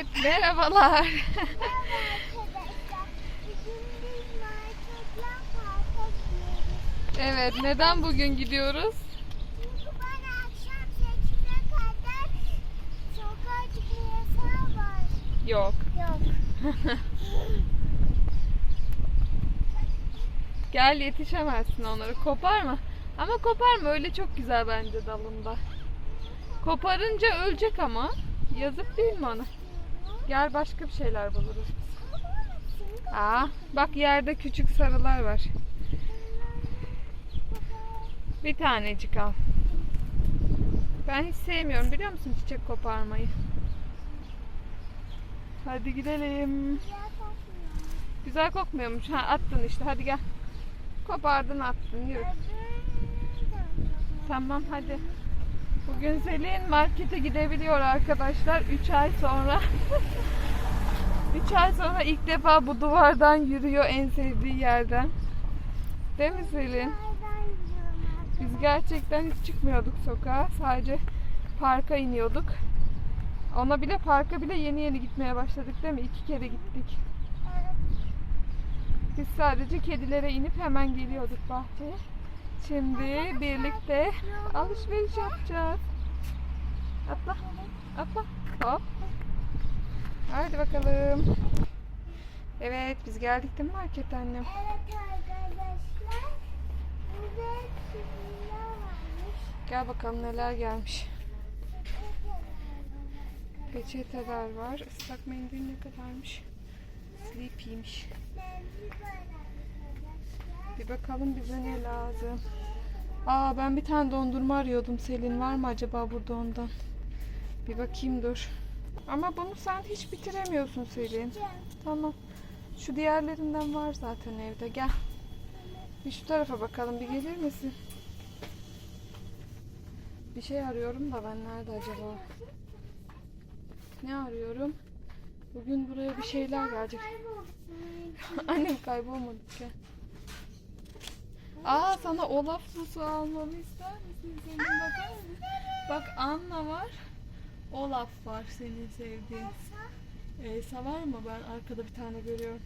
Evet, merhabalar. Evet, neden bugün gidiyoruz? Çünkü bana akşam 8'e kadar sokağa çıkma yasağı var. Yok. Yok. Gel yetişemezsin onları. Koparma. Ama koparma öyle çok güzel bence dalında. Koparınca ölecek ama. Yazık değil mi ona? Gel başka bir şeyler buluruz. Aa, bak yerde küçük sarılar var. Bir tanecik al. Ben hiç sevmiyorum biliyor musun çiçek koparmayı. Hadi gidelim. Güzel kokmuyormuş. Ha attın işte. Hadi gel. Kopardın attın. Yürü. Tamam hadi. Bugün Selin markete gidebiliyor arkadaşlar. 3 ay sonra. 3 ay sonra ilk defa bu duvardan yürüyor en sevdiği yerden. Değil mi Selin? Biz gerçekten hiç çıkmıyorduk sokağa. Sadece parka iniyorduk. Ona bile parka bile yeni yeni gitmeye başladık değil mi? İki kere gittik. Biz sadece kedilere inip hemen geliyorduk bahçeye. Şimdi birlikte alışveriş yapacağız. Atla. Atla. Hop. Hadi bakalım. Evet biz geldik değil mi market annem? Evet arkadaşlar. Burada varmış. Gel bakalım neler gelmiş. Peçeteler var. Islak mendil ne kadarmış? Sleepy'miş. Bir bakalım bize ne lazım. Aa ben bir tane dondurma arıyordum. Selin var mı acaba burada ondan? Bir bakayım dur. Ama bunu sen hiç bitiremiyorsun Selin. Tamam. Şu diğerlerinden var zaten evde. Gel. Bir şu tarafa bakalım. Bir gelir misin? Bir şey arıyorum da ben nerede acaba? Ne arıyorum? Bugün buraya bir şeyler gelecek. Annem kaybolmadı ki. Aa sana Olaf sosu almamı ister misin? Senin bakar mısın? Bak Anna var. Olaf var senin sevdiğin. Elsa var mı? Ben arkada bir tane görüyorum.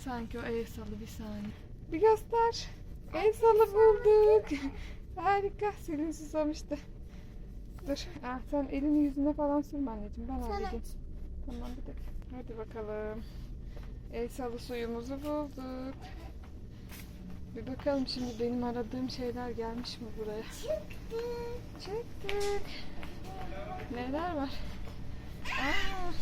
Sanki o Elsa'lı bir saniye. Bir göster. Elsa'lı bulduk. Harika. Senin susamıştı. Dur. Ah, sen elini yüzüne falan sürme anneciğim. Ben halledeyim. Tamam bir dakika. Hadi bakalım. Elsa'lı suyumuzu bulduk. Bir bakalım şimdi benim aradığım şeyler gelmiş mi buraya? Çıktık. Neler var? Aa,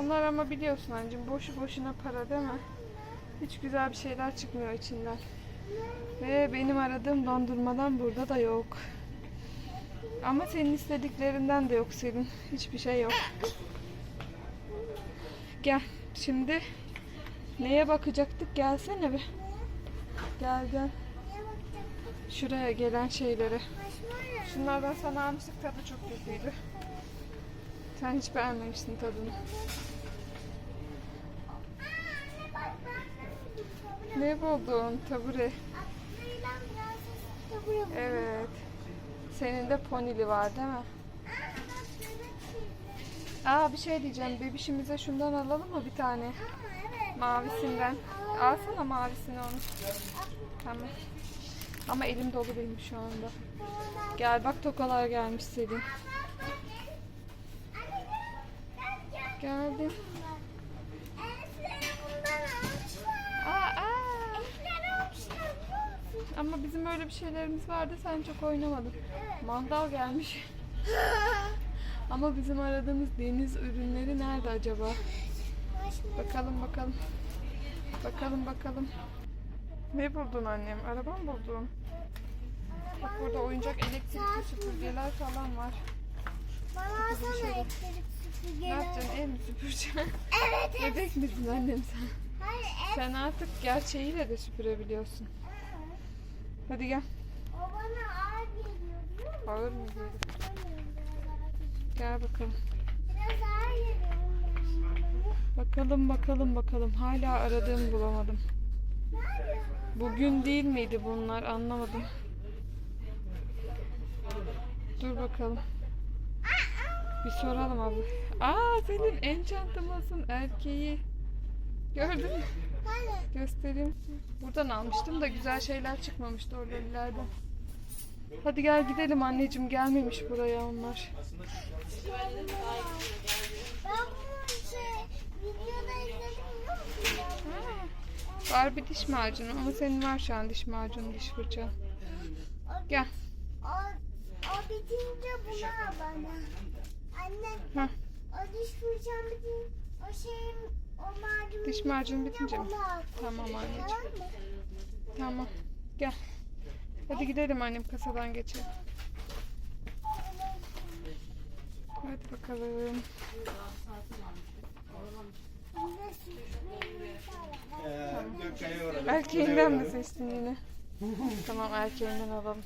onlar ama biliyorsun anneciğim boşu boşuna para değil mi? Hiç güzel bir şeyler çıkmıyor içinden. Ve benim aradığım dondurmadan burada da yok. Ama senin istediklerinden de yok Selin. Hiçbir şey yok. Gel. Şimdi neye bakacaktık? Gelsene bir. Gel gel. Şuraya gelen şeylere. Şunlardan sana almıştık tadı çok kötüydü. Sen hiç beğenmemişsin tadını. Ne buldun? Tabure. Evet. Senin de ponili var değil mi? Aa bir şey diyeceğim. Bebişimize şundan alalım mı bir tane? Mavisinden. Alsana mavisini onu. Tamam. Ama elim dolu benim şu anda. Gel bak tokalar gelmiş Selin. Geldim. Aa, aa. Ama bizim öyle bir şeylerimiz vardı sen çok oynamadın. Mandal gelmiş. Ama bizim aradığımız deniz ürünleri nerede acaba? Bakalım bakalım. Bakalım bakalım. Ne buldun annem? Araba mı buldun? Bak burada oyuncak elektrikli süpürgeler falan var. Bana alsana şey elektrik Ne süpürgeleri. yapacaksın? Ev mi süpüreceksin? Evet. Bebek misin annem sen? Hayır. Sen artık gerçeğiyle de süpürebiliyorsun. Hadi gel. O bana ağır geliyor? Ağır mı geliyor. Gel bakalım. Biraz ağır geliyor. Bakalım bakalım bakalım. Hala aradığımı bulamadım. Bugün değil miydi bunlar? Anlamadım. Dur bakalım. Bir soralım abla. Aa senin en çantamasın erkeği. Gördün mü? Hani? Göstereyim. Buradan almıştım da güzel şeyler çıkmamıştı orada ileride. Hadi gel gidelim anneciğim gelmemiş buraya onlar. Ben bunu şey videoda izledim biliyor musun? Ha, Barbie diş macunu ama senin var şu an diş macunu diş fırçan. O, Gel. o, o bitince bunu al bana. Anne Heh. o diş fırçam bitince o şeyim o macun Diş macunu bitince mi? Tamam anneciğim. Tamam? Tamam. Gel. Hadi gidelim annem kasadan geçelim. Hadi bakalım. Erkeğinden mi seçtin yine? tamam erkeğinden alalım.